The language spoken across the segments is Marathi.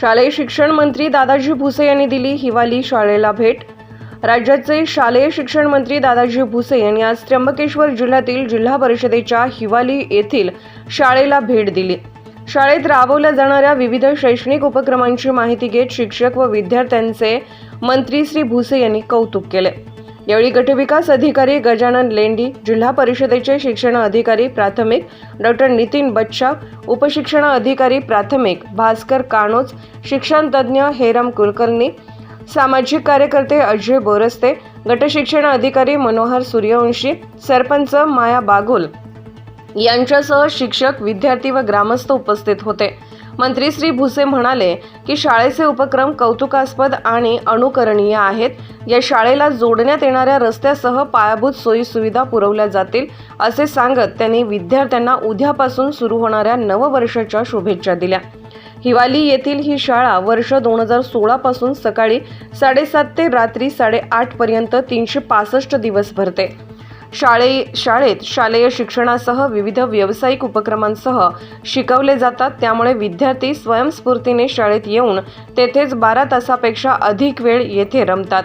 शालेय शिक्षण मंत्री दादाजी भुसे यांनी दिली हिवाली शाळेला भेट. राज्याचे शालेय शिक्षण मंत्री दादाजी भुसे यांनी आज त्र्यंबकेश्वर जिल्ह्यातील जिल्हा परिषदेच्या हिवाली येथील शाळेला भेट दिली. शाळेत राबवल्या जाणाऱ्या विविध शैक्षणिक उपक्रमांची माहिती घेत शिक्षक व विद्यार्थ्यांचे मंत्री श्री भुसे यांनी कौतुक केले. यावेळी गटविकास अधिकारी गजानन लेंडी जिल्हा परिषदेचे शिक्षण अधिकारी प्राथमिक डॉक्टर नितीन बच्चा उपशिक्षण अधिकारी प्राथमिक भास्कर काणोज शिक्षण तज्ज्ञ हेरम कुलकर्णी सामाजिक कार्यकर्ते अजय बोरस्ते गटशिक्षण अधिकारी मनोहर सूर्यवंशी सरपंच माया बागुल यांच्यासह शिक्षक विद्यार्थी व ग्रामस्थ उपस्थित होते. मंत्री श्री भुसे म्हणाले की शाळेचे उपक्रम कौतुकास्पद आणि अनुकरणीय आहेत. या शाळेला जोडण्यात येणाऱ्या रस्त्यासह पायाभूत सोयी सुविधा पुरवल्या जातील असे सांगत त्यांनी विद्यार्थ्यांना उद्यापासून सुरू होणाऱ्या नववर्षाच्या शुभेच्छा दिल्या. हिवाली येथील ही शाळा वर्ष दोन हजार सोळापासून सकाळी साडेसात ते रात्री साडेआठपर्यंत तीनशे पासष्ट दिवस भरते. शाळे शाळेत शालेय शिक्षणासह विविध व्यावसायिक उपक्रमांसह शिकवले जातात. त्यामुळे विद्यार्थी स्वयंस्फूर्तीने शाळेत येऊन तेथेच बारा तासापेक्षा अधिक वेळ येथे रमतात.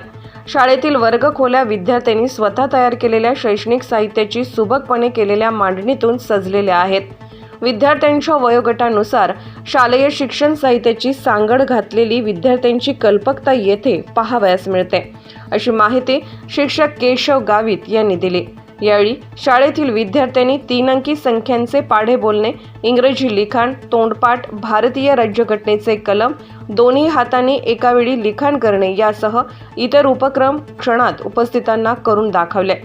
शाळेतील वर्गखोल्या विद्यार्थ्यांनी स्वतः तयार केलेल्या शैक्षणिक साहित्याची सुबकपणे केलेल्या मांडणीतून सजलेल्या आहेत. विद्यार्थ्यांच्या वयोगटानुसार शालेय शिक्षण साहित्याची सांगड घातलेली विद्यार्थ्यांची कल्पकता येथे पाहावयास मिळते. अशी माहिती शिक्षक केशव गावित यांनी दिली. यावेळी शाळेतील विद्यार्थ्यांनी तीन अंकी संख्यांचे पाढे बोलणे इंग्रजी लिखाण तोंडपाठ भारतीय राज्यघटनेचे कलम दोन्ही हातांनी एकावेळी लिखाण करणे यासह इतर उपक्रम क्षणात उपस्थितांना करून दाखवले.